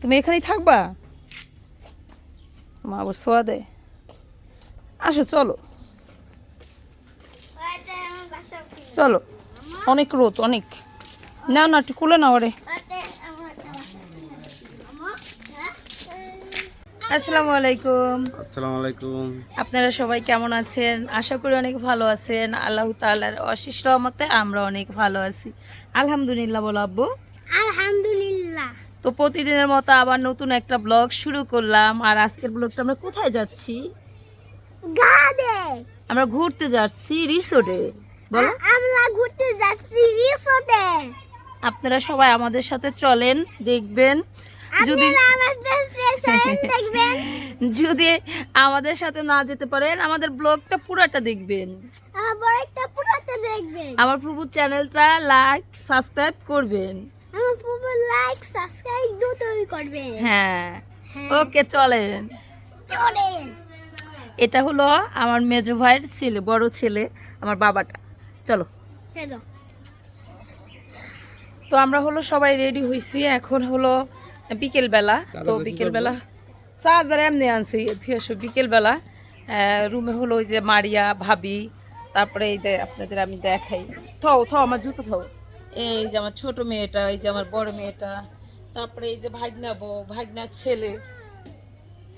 তুমি এখানেই থাকবা? মা আবার সোয়া দেয়। আসো চলো। চলো। অনেক রোদ অনেক। না না একটু খুলে নাও রে আসসালামু আলাইকুম। আসসালামু আলাইকুম। আপনারা সবাই কেমন আছেন? আশা করি অনেক ভালো আছেন। আল্লাহ তাআলার অশিস রহমতে আমরা অনেক ভালো আছি। আলহামদুলিল্লাহ বলো আব্বু। তো প্রতিদিনের মতো আবার নতুন একটা ব্লগ শুরু করলাম। আর আজকের ব্লগটা আমরা কোথায় যাচ্ছি? আমরা ঘুরতে যাচ্ছি রিসোর্টে। বলো। আমরা ঘুরতে যাচ্ছি রিসোর্টে। আপনারা সবাই আমাদের সাথে চলেন দেখবেন। যদি আমাদের যদি আমাদের সাথে না যেতে পারেন আমাদের ব্লগটা পুরাটা দেখবেন। আমার প্রভু চ্যানেলটা লাইক সাবস্ক্রাইব করবেন। আমার পুরো লাইক সাবস্ক্রাইব দুটোই করবেন হ্যাঁ। হ্যাঁ। ওকে চলেন। চলেন। এটা হলো আমার মেজো ভাইয়ের ছেলে বড় ছেলে আমার বাবাটা। চলো। চলো। তো আমরা হলো সবাই রেডি হয়েছি এখন হলো বিকেল বেলা তো বিকেল বেলা চার্জার এমনি আনছি থিয়েছো বিকেল বেলা রুমে হলো ওই যে মারিয়া ভাবি তারপরে এই যে আপনাদের আমি দেখাই। থও থও আমার জুতো থও। এই যে আমার ছোট মেয়েটা এই যে আমার বড় মেয়েটা তারপরে এই যে ভাগনা বউ ভাগনার ছেলে।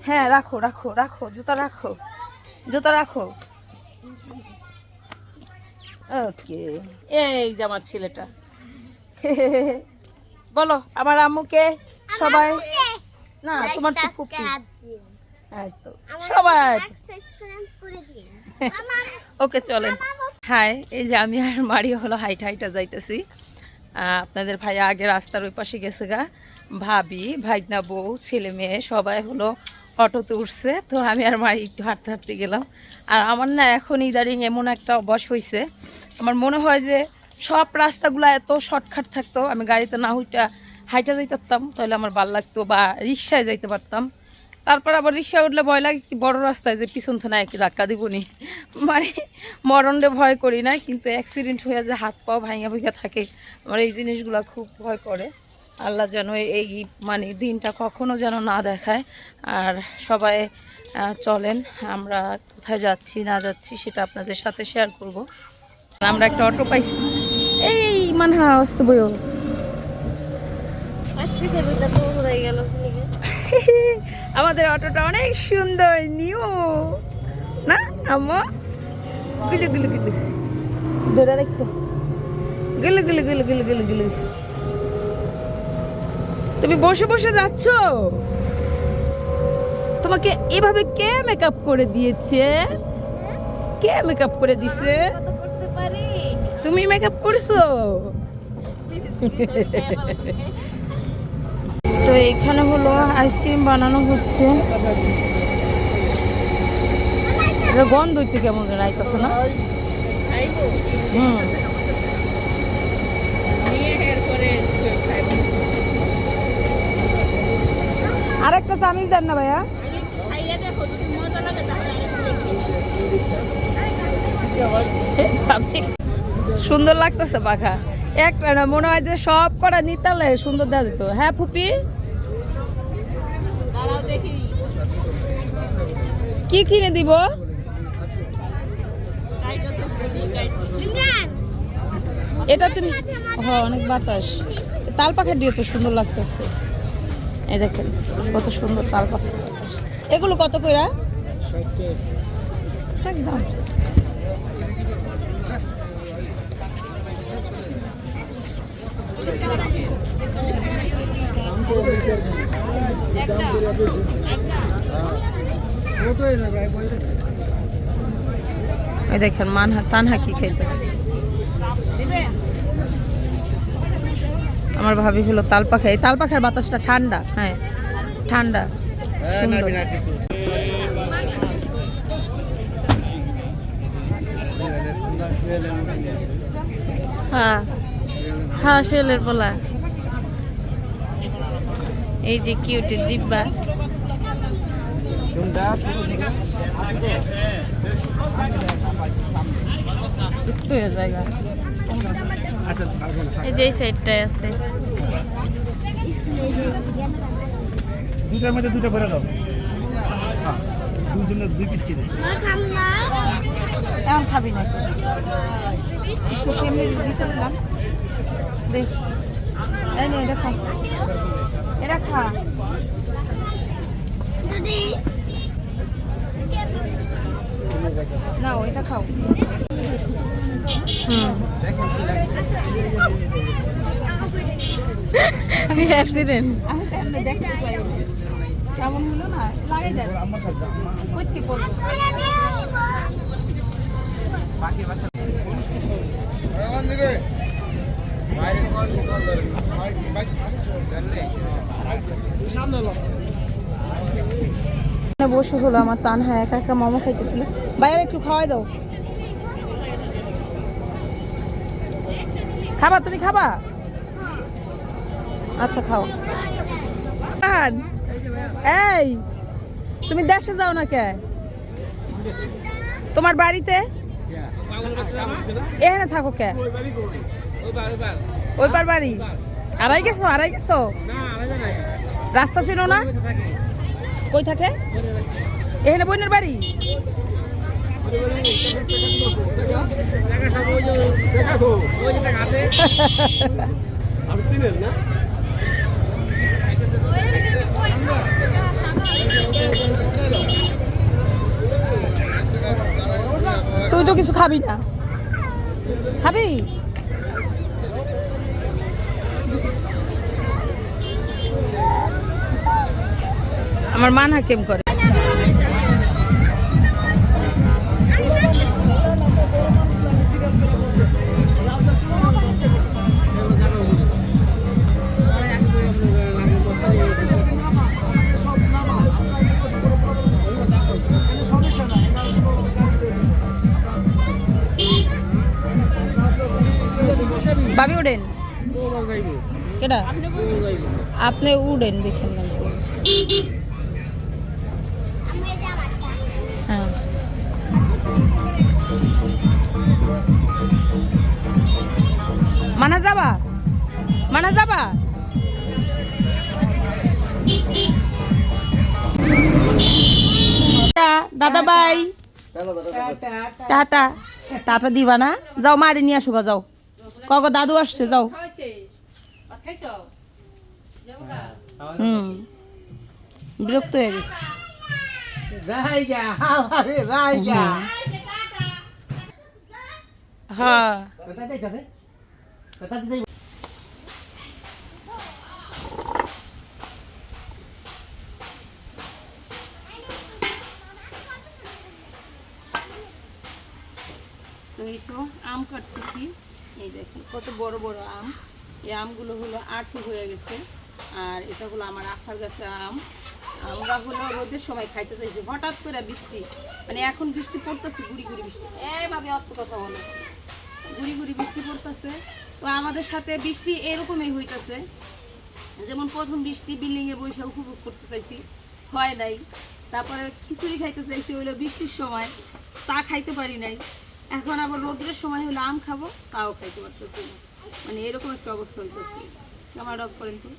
হ্যাঁ রাখো রাখো রাখো জুতা রাখো জুতা রাখো। ওকে। এই যে আমার ছেলেটা। বলো আমার আম্মুকে সবাই না তোমার তো খুব সবাই সাবস্ক্রাইব করে দিন ওকে চলেন। হাই এই যে আমি আর মারি হলো হাইট, হাইটা যাইতেছি। আপনাদের ভাই আগে রাস্তার ওই পাশে গেছে গা। ভাবি ভাইনা বউ, ছেলে মেয়ে, সবাই হলো অটোতে উঠছে। তো আমি আর মারি একটু হাঁটতে হাঁটতে গেলাম। আর আমার না এখন ইদারিং এমন একটা অবশ হয়েছে আমার মনে হয় যে সব রাস্তাগুলো এত শর্টকাট থাকতো, আমি গাড়িতে না হইটা হাইটা যাইতে পারতাম, তাহলে আমার ভালো লাগতো বা রিক্সায় যাইতে পারতাম। তারপর আবার রিক্সা উঠলে ভয় লাগে কি বড় রাস্তায় যে পিছন থেকে একই ধাক্কা দিবনি। মানে মরণে ভয় করি না কিন্তু অ্যাক্সিডেন্ট হয়ে যে হাত পাও ভাঙা ভুঙা থাকে আমার এই জিনিসগুলো খুব ভয় করে। আল্লাহ যেন এই মানে দিনটা কখনো যেন না দেখায়। আর সবাই চলেন আমরা কোথায় যাচ্ছি না যাচ্ছি সেটা আপনাদের সাথে শেয়ার করব। আমরা একটা অটো পাইছি। এই মানহা অস্ত বইও। আমাদের অটোটা অনেক সুন্দর নিউ। না আম্মা? গুলু গুলু গুলু। ধরে রাখো। গুলু গুলু গুলু গুলু গুলু গুলু। তুমি বসে বসে যাচ্ছ? তোমাকে এভাবে কে মেকআপ করে দিয়েছে? কে মেকআপ করে দিছে? তুমি মেকআপ করছ। তো এখানে হলো আইসক্রিম বানানো হচ্ছে। গন্ধ হইতে কেমন যেন আইতাছে না? হুম। আরেকটা চামিচ দেন না ভাইয়া। সুন্দর লাগতেছে পাখা। একটা না মনে হয় যে সব করা নিতালে সুন্দর দেখা দিত হ্যাঁ ফুপি? কি কিনে দিব? এটা তুমি হ্যাঁ অনেক বাতাস। তাল পাখা দিয়ে তো সুন্দর লাগতেছে। এই দেখেন, কত সুন্দর তাল পাখা। এগুলো কত কইরা? একদম এই দেখেন মানহা তানহা কি খাইতেছে? আমার ভাবি হলো তাল পাখা এই তাল পাখার বাতাসটা ঠান্ডা হ্যাঁ ঠান্ডা সুন্দর। হ্যাঁ। হ্যাঁ শেলের পোলা। এই যে কিউটের ডিব্বা। এই যে এই সাইডটায় আছে। দুটার মধ্যে দুটো করে দাও। হ্যাঁ দুজনের দুই পিচ্ছি এখন খাবি না দেখ এই নে এটা খা এটা খা। যদি না ওইটা খাও। আমি অ্যাক্সিডেন্ট আমি তো দেখতে পাই। কেমন হলো না? লাগে আমার কাছে কইতে পড়ব বসে হলো আমার তান হ্যাঁ একা একা মোমো খাইতেছিল। বাইরে একটু খাওয়াই দাও। খাবা, তুমি খাবা? আচ্ছা খাও। এই, তুমি দেশে যাও না কে? তোমার বাড়িতে? এখানে থাকো কে? ওইবার বাড়ি? আড়াই গেছো আড়াই গেছো? রাস্তা ছিল না? কই থাকে। এখানে বোনের বাড়ি? তুই তো কিছু খাবি না। খাবি? আমার মান হাকিম করে। ভাবি উঠেন। কেটা আপনি উড়েন দেখেন। মানা যাবা? মানা যাবা? দাদা ভাই। টাটা টাটা দিবা না? যাও মারি নিয়ে আসো গা, যাও। কগ দাদু আসছে যাও। হুম। বিরক্ত হয়ে গেছে। হ্যাঁ। কত বড় বড় আম। এই আমগুলো হলো আঠি হয়ে গেছে। আর এটা হলো আমার আখার গাছের আম। আমরা হলো রোদের সময় খাইতে চাইছি হঠাৎ করে বৃষ্টি। মানে এখন বৃষ্টি পড়তেছে, গুড়ি গুড়ি বৃষ্টি। এভাবে অস্ত কথা বলো। গুড়ি গুড়ি বৃষ্টি পড়তেছে। তো আমাদের সাথে বৃষ্টি এরকমই হইতেছে। যেমন প্রথম বৃষ্টি বিল্ডিংয়ে বসে উপভোগ করতে চাইছি, হয় নাই। তারপরে খিচুড়ি খাইতে চাইছি হইল বৃষ্টির সময়, তা খাইতে পারি নাই। এখন আবার রোদ্রের সময় হলো আম খাব, তাও খাইতে পারতেছি না। মানে এরকম একটা অবস্থা হইতেছে। আমার ডক করেন তো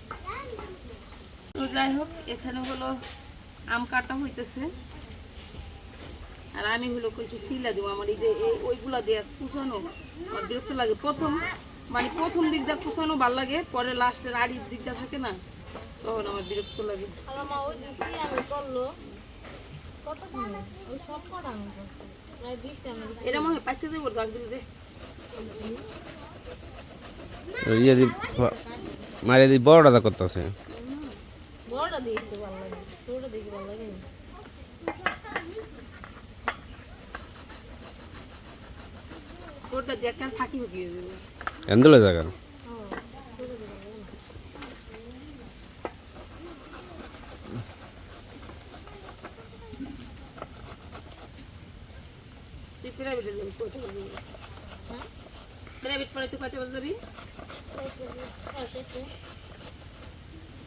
যাই হোক, এখানে হলো আম কাটা হইতেছে। আর আমি হলো কইছি সিলা দিব আমার এই যে এই ওইগুলা দিয়ে কুচানো। আমার বিরক্ত লাগে। প্রথম মানে প্রথম দিকটা কুচানো ভালো লাগে পরে লাস্টের আড়ির দিকটা থাকে না তখন আমার বিরক্ত লাগে। আমার মা ওই করল কত ওই সব কটা আমি করছি প্রায় বিশটা আমি এটা মনে হয় পাইতে দেবো দাগ দিলে দে। ইয়ে দি বড়টা করতেছে। বড়টা দেখতে ভালো লাগে ছোটটা দেখতে ভালো লাগে না ওটা দিয়ে একটা ফাঁকি ফুকিয়ে দেবো এন্দুলে জায়গা তুই প্রাইভেটে যাবি কয়টা বাজে যাবি প্রাইভেট পড়ে তুই কয়টা বাজে যাবি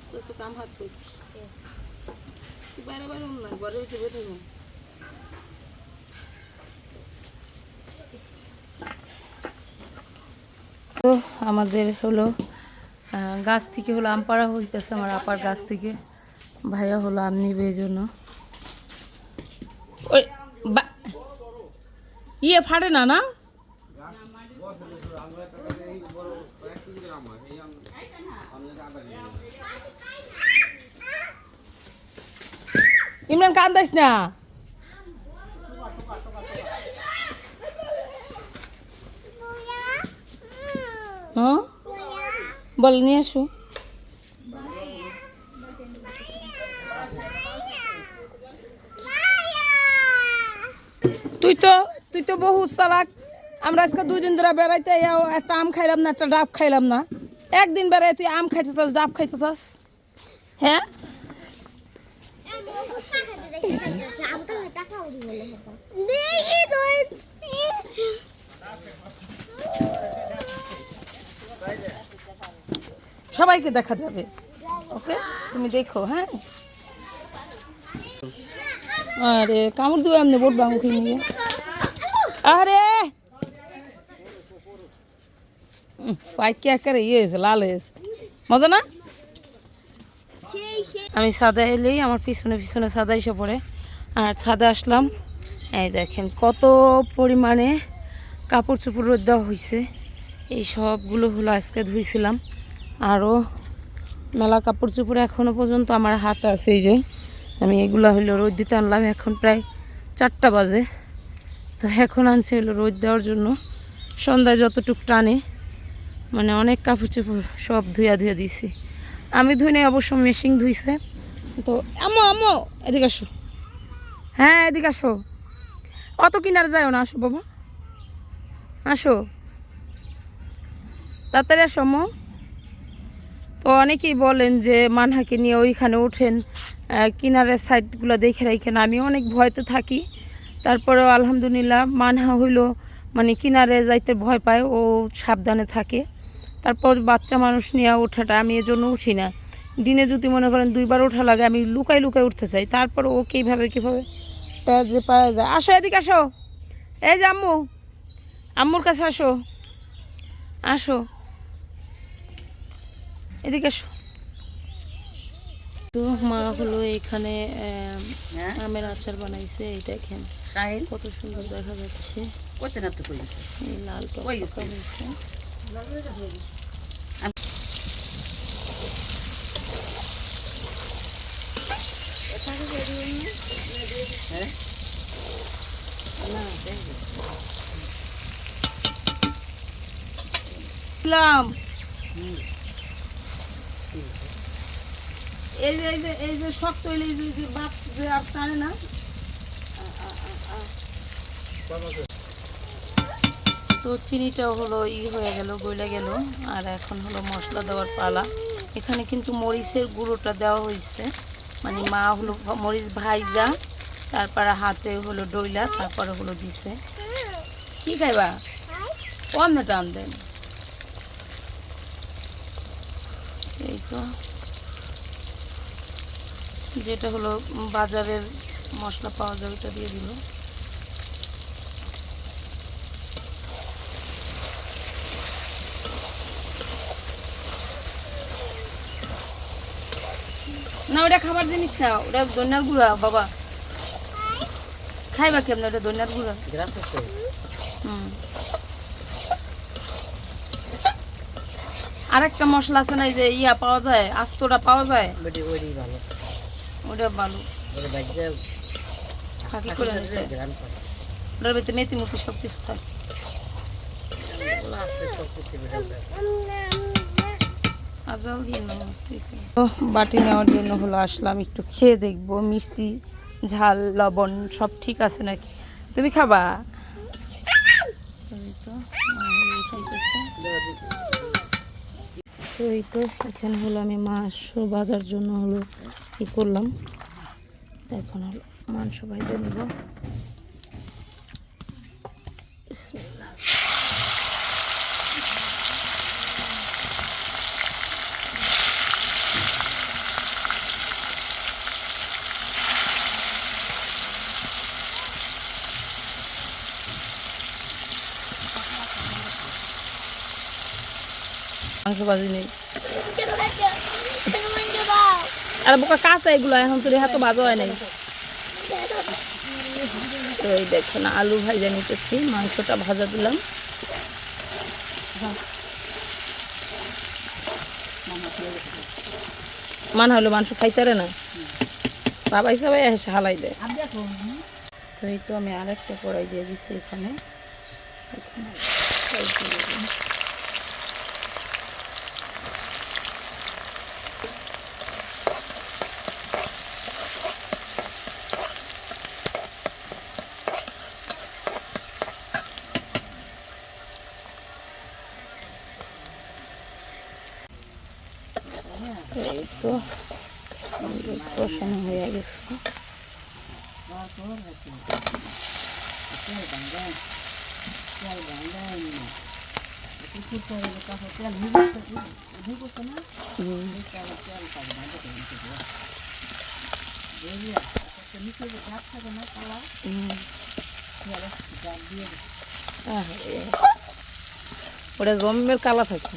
তোর তো কাম হাত বাইরে না ঘরে উঠে বেঁধে না তো আমাদের হলো গাছ থেকে হলো আম পাড়া হইতেছে আমার আপার গাছ থেকে। ভাইয়া হলো আম নিবে এই জন্য। ওই ইয়ে ফাটে না না? ইমরান কান্দাস না? হ্যাঁ? বল নিয়ে আসো। তুই তো তুই তো বহু চালাক আমরা আজকে দুই দিন ধরে বেড়াইতে যাও একটা আম খাইলাম না একটা ডাব খাইলাম না। একদিন বেড়াই তুই আম খাইতে চাস ডাব খাইতে চাস হ্যাঁ? দেখি সবাইকে দেখা যাবে। ওকে? তুমি দেখো হ্যাঁ? আরে, কামড় দিবে এমনি বোট বামুখী নিয়ে। আরে! পাইক কে করে ইয়ে হয়েছে, লাল হয়েছে। মজা না? আমি সাদা এলেই আমার পিছনে পিছনে সাদা এসে পড়ে। আর ছাদে আসলাম। এই দেখেন, কত পরিমাণে কাপড় চোপড় রোদ দেওয়া হয়েছে। এই সবগুলো হলো আজকে ধুইছিলাম। আরও মেলা কাপড় চোপড় এখনও পর্যন্ত আমার হাতে আছে এই যে। আমি এগুলো হলো রোদ দিতে আনলাম, এখন প্রায় চারটা বাজে। তো এখন আনছে হলো রোদ দেওয়ার জন্য। সন্ধ্যায় যতটুক টানে মানে অনেক কাপড় চোপড় সব ধুয়া ধুয়া দিছি আমি ধুই নাই, অবশ্য মেশিন ধুইছে। তো আমো আমো এদিকে আসো। হ্যাঁ এদিকে আসো। অত কিনারে যাও না, আসো বাবা। আসো। তাড়াতাড়ি আসো মো তো অনেকেই বলেন যে মানহাকে নিয়ে ওইখানে ওঠেন কিনারের সাইডগুলো দেখে রাখেন। আমি অনেক ভয়তে থাকি। তারপরেও আলহামদুলিল্লাহ মানহা হইল মানে কিনারে যাইতে ভয় পায়, ও সাবধানে থাকে। তারপর বাচ্চা মানুষ নিয়ে ওঠাটা আমি এজন্য উঠি না। দিনে যদি মনে করেন দুইবার ওঠা লাগে, আমি লুকাই লুকাই উঠতে চাই। তারপর ও কীভাবে কীভাবে যে পাওয়া যায়। আসো, এদিকে আসো। এই যে আম্মু, আম্মুর কাছে আসো। আসো। এদিকে তো মা হলো এখানে আহ, আমের আচার বানাইছে এই দেখেন। কত সুন্দর দেখা যাচ্ছে। এই লাল টক হয়েছে। দিলাম এই যে এই যে এই যে শক্ত হইলে এই যে বাপ যে আর টানে না। তো চিনিটাও হলো ই হয়ে গেল গলে গেল, আর এখন হলো মশলা দেওয়ার পালা। এখানে কিন্তু মরিচের গুঁড়োটা দেওয়া হয়েছে মানে মা হলো মরিচ ভাইজা, তারপরে হাতে হলো ডইলা, তারপরে হলো দিছে। কি খাইবা? কমনে টান দেন। এই তো। যেটা হলো বাজারের মশলা পাওয়া যায় ওটা দিয়ে দিল। না ওটা খাবার জিনিস না ওটা দৈনার গুঁড়া বাবা। খাইবা কেমন ওটা দৈনার গুঁড়া? হুম। আরেকটা মশলা আছে না যে ইয়া পাওয়া যায় আস্তটা পাওয়া যায়? ভালো। ওটা ভালো ফাঁকি করে ওটার ভিতরে মেথি মুখে সব কিছু থাকে। তো বাটি নেওয়ার জন্য হলো আসলাম একটু খেয়ে দেখব মিষ্টি ঝাল লবণ সব ঠিক আছে নাকি? তুমি খাবা এই তো, মা হলো খাইতেছে। তো এই তো, এখানে হলো আমি মাংস বাজার জন্য হলো কি করলাম। এখন হলো মাংস ভাজে নেব। মাংস ভাজি নেই। আর বোকা, কাঁচা এগুলো, এখন তোর হাতে ভাজা হয় নাই। তো এই দেখুন, আলু ভাজা নিতেছি, মাংসটা ভাজা দিলাম। মান হলো মাংস খাইতারে না। বাবাই সবাই এসে হালাই দেয়। তো এই তো আমি আর একটা কড়াই দিয়ে দিচ্ছি এখানে এখন ফ্রাই করে দিই। তো এই তো আমাদের কষানো হয়ে গেছে। ওটা জমের কালা থাকে